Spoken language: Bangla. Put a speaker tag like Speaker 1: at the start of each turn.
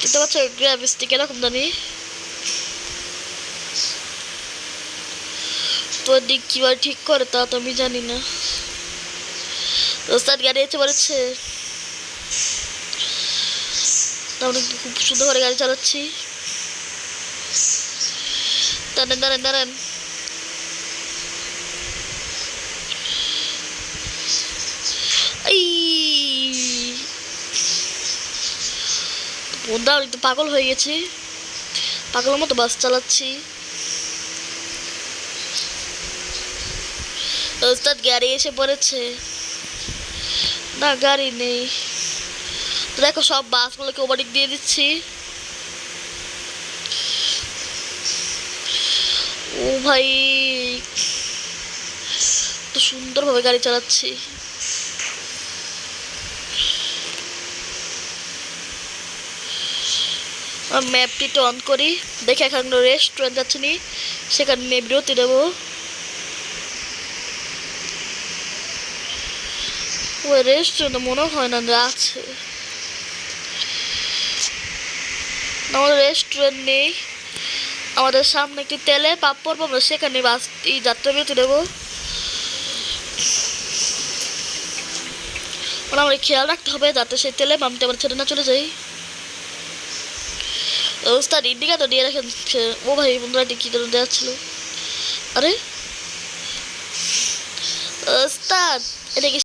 Speaker 1: দেখতে পাচ্ছ গ্রাভিস্টিক এরকম জানি তো দিক কীভাবে ঠিক করে তা তো আমি জানি না। ওস্তাদ গাড়ি এসে পড়েছে আমরা খুব সুন্দর করে গাড়ি চালাচ্ছি। দাঁড়ান দাঁড়ান দাঁড়ান। আমি তো পাগল হয়ে গেছি। পাগলের মতো বাস চালাচ্ছি। ওস্তাদ গাড়ি এসে পড়েছে। না, গাড়ি নেই। দেখো, সব বাসগুলোকে ওভারটেক দিয়ে দিচ্ছি। ও ভাই, তো সুন্দরভাবে গাড়ি চালাচ্ছি। ম্যাপটিতে অন করি। দেখে এখন রেস্টুরেন্ট যাচ্ছে নি। সেখানে নিয়ে বিরতি দেবো। ওই রেস্টুরেন্ট মনে হয় না আছে। আমাদের রেস্টুরেন্ট নেই। আমাদের সামনে একটি তেলে পাপ্পড় পাবো সেখানে বাস যাত্রা বিরতি দেবো। ওরা আমাদের খেয়াল রাখতে হবে, যাতে সেই তেলে পাম্পতে আবার ছেড়ে না চলে যাই ওস্তাদ, ইন্ডিকা তো দিয়ে রাখেন ও ভাই বন্ধুরা কি করে দেওয়া ছিল? আরে? ওস্তাদ, এটা কি